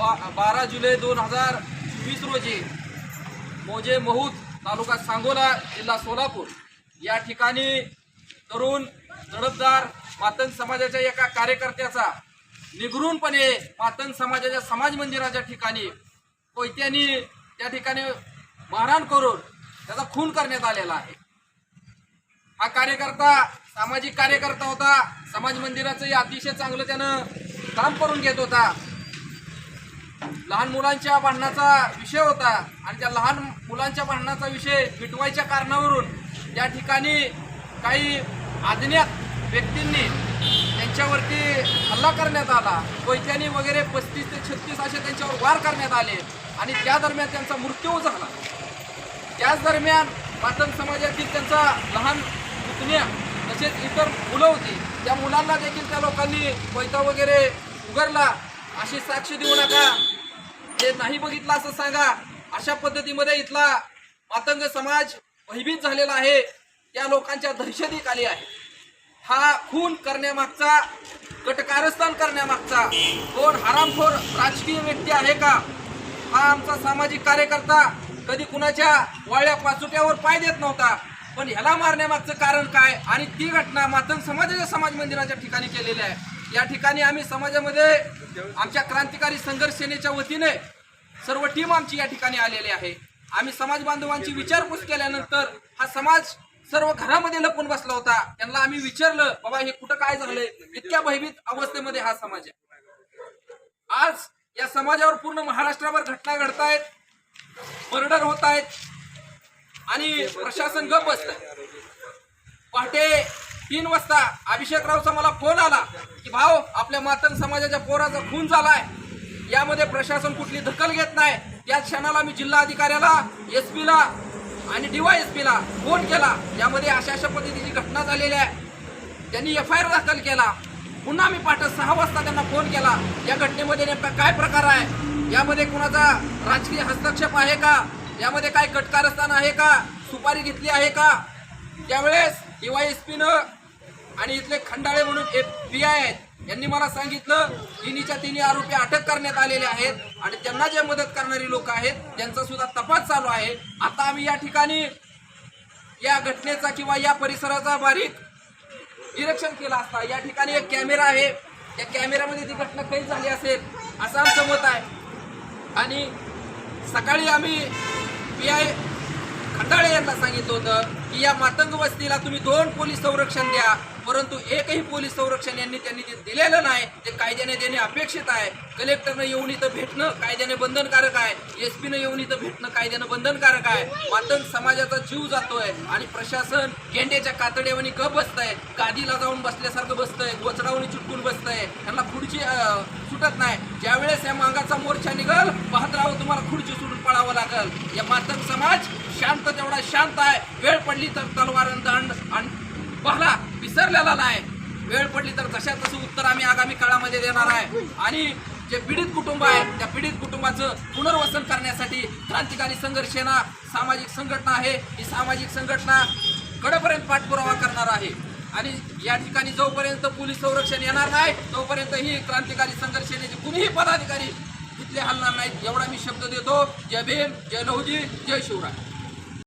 बा बारा जुलै दोन हजार चोवीस रोजी मोजे महूद तालुका सांगोला जिल्हा सोलापूर. या ठिकाणी तरुण तडफदार मातन समाजाच्या एका कार्यकर्त्याचा निगरूनपणे पातन समाजाच्या समाज मंदिराच्या ठिकाणी कोयत्यांनी त्या ठिकाणी मारहाण करून त्याचा खून करण्यात आलेला आहे. हा कार्यकर्ता सामाजिक कार्यकर्ता होता. समाज मंदिराचंही अतिशय चांगलं त्यानं काम करून घेत होता. लहान मुलांच्या भांडणाचा विषय होता आणि त्या लहान मुलांच्या भांडणाचा विषय मिटवायच्या कारणावरून या ठिकाणी काही अज्ञात व्यक्तींनी त्यांच्यावरती हल्ला करण्यात आला. कोयत्यानी वगैरे पस्तीस ते छत्तीस असे त्यांच्यावर वार करण्यात आले आणि त्या दरम्यान त्यांचा मृत्यू झाला. त्याच दरम्यान पाटण समाजातील त्यांचा लहान पुतण्या तसेच इतर मुलं होती. त्या मुलांना देखील त्या लोकांनी पैता वगैरे उघडला. अशी साक्ष देऊ नका. नाही बघितला असं सांगा. अशा पद्धतीमध्ये इथला मातंग समाज भयभीत झालेला आहे. त्या लोकांच्या दहशतीखाली आहे. हा खून करण्यामागचा कटकारस्थान करण्यामागचा कोण हरामखोर राजकीय व्यक्ती आहे का? हा आमचा सामाजिक कार्यकर्ता कधी कुणाच्या वाळ्या पाचुट्यावर पाय देत नव्हता. पण ह्याला मारण्यामागचं कारण काय? आणि ती घटना मातंग समाजाच्या समाज मंदिराच्या ठिकाणी केलेली आहे. या ठिकाणी आम्ही समाजामध्ये आमच्या क्रांतिकारी संघर्ष सेनेच्या वतीने सर्व टीम आमची या ठिकाणी आलेली आहे. आम्ही समाज बांधवांची विचारपूस केल्यानंतर हा समाज सर्व घरामध्ये लपून बसला होता. त्यांना आम्ही विचारलं बाबा हे कुठं काय झालंय? इतक्या भयभीत अवस्थेमध्ये हा समाज आहे. आज या समाजावर पूर्ण महाराष्ट्रावर घटना घडतायत मर्डर होत आहेत आणि प्रशासन गप बसत पहाटे तीन वाजता अभिषेकरावचा मला फोन आला की भाऊ आपल्या मातंग समाजाच्या पोराचा खून झालाय. यामध्ये प्रशासन कुठली दखल घेत नाही. या क्षणाला मी जिल्हा अधिकाऱ्याला एस पीला आणि डीवाय एस पीला फोन केला. यामध्ये अशा अशा पद्धतीची घटना झालेली आहे. त्यांनी एफ आय आर दाखल केला. पुन्हा मी पाठ सहा वाजता त्यांना फोन केला. या घटनेमध्ये नेमका काय प्रकार आहे? यामध्ये कुणाचा राजकीय हस्तक्षेप आहे का? यामध्ये काय कटकारस्थान आहे का? सुपारी घेतली आहे का? त्यावेळेस डीवाय एस पीनं आणि इथले खंडाळे म्हणून एफ पी आय आहेत. यांनी मला सांगितलं तिन्हीच्या तिन्ही आरोपी अटक करण्यात आलेले आहेत आणि त्यांना जे मदत करणारी लोक आहेत त्यांचा सुद्धा तपास चालू आहे. आता आम्ही या ठिकाणी या घटनेचा किंवा या परिसराचा बारीक निरीक्षण केलं असता या ठिकाणी एक कॅमेरा आहे. त्या कॅमेऱ्यामध्ये ती घटना काही झाली असेल असं आमचं मत आहे. आणि सकाळी आम्ही पी आय खंडाळे यांना सांगितलं होतं की या मातंग वस्तीला तुम्ही दोन पोलीस संरक्षण द्या परंतु एकही पोलीस संरक्षण यांनी त्यांनी जे दिलेलं नाही ते कायद्याने देणे अपेक्षित आहे. कलेक्टरनं येऊन इथं भेटणं कायद्याने बंधनकारक आहे. एस पीनं येऊन इथं भेटणं कायद्यानं बंधनकारक आहे. मातंग समाजाचा जीव जातोय आणि प्रशासन गेंड्याच्या कातड्यावणी गप बसतंय गादीला जाऊन बसल्यासारखं बसतंय गोचडावणी चुटकून बसतंय. त्यांना खुर्ची सुटत नाही. ज्यावेळेस या मागाचा मोर्चा निघल पाहत राहू तुम्हाला खुर्ची सुटून पळावं लागल. या मातंग समाज शांत तेवढा शांत आहे. वेळ पडली तर तलवार दंड आणि पहला विसरलेला नाही. वेळ पडली तर जशा तसं उत्तर आम्ही आगामी काळामध्ये देणार आहे. आणि जे पीडित कुटुंब आहे त्या पीडित कुटुंबाचं पुनर्वसन करण्यासाठी क्रांतिकारी संघर्ष सेना सामाजिक संघटना आहे ही सामाजिक संघटना कडेपर्यंत पाठपुरावा करणार आहे. आणि या ठिकाणी जोपर्यंत पोलीस संरक्षण येणार नाही तोपर्यंत ही क्रांतिकारी संघर्ष सेनेचे कुणीही पदाधिकारी तिथले हलणार नाहीत एवढा मी शब्द देतो. जय भीम जय लहुजी जय शिवराय.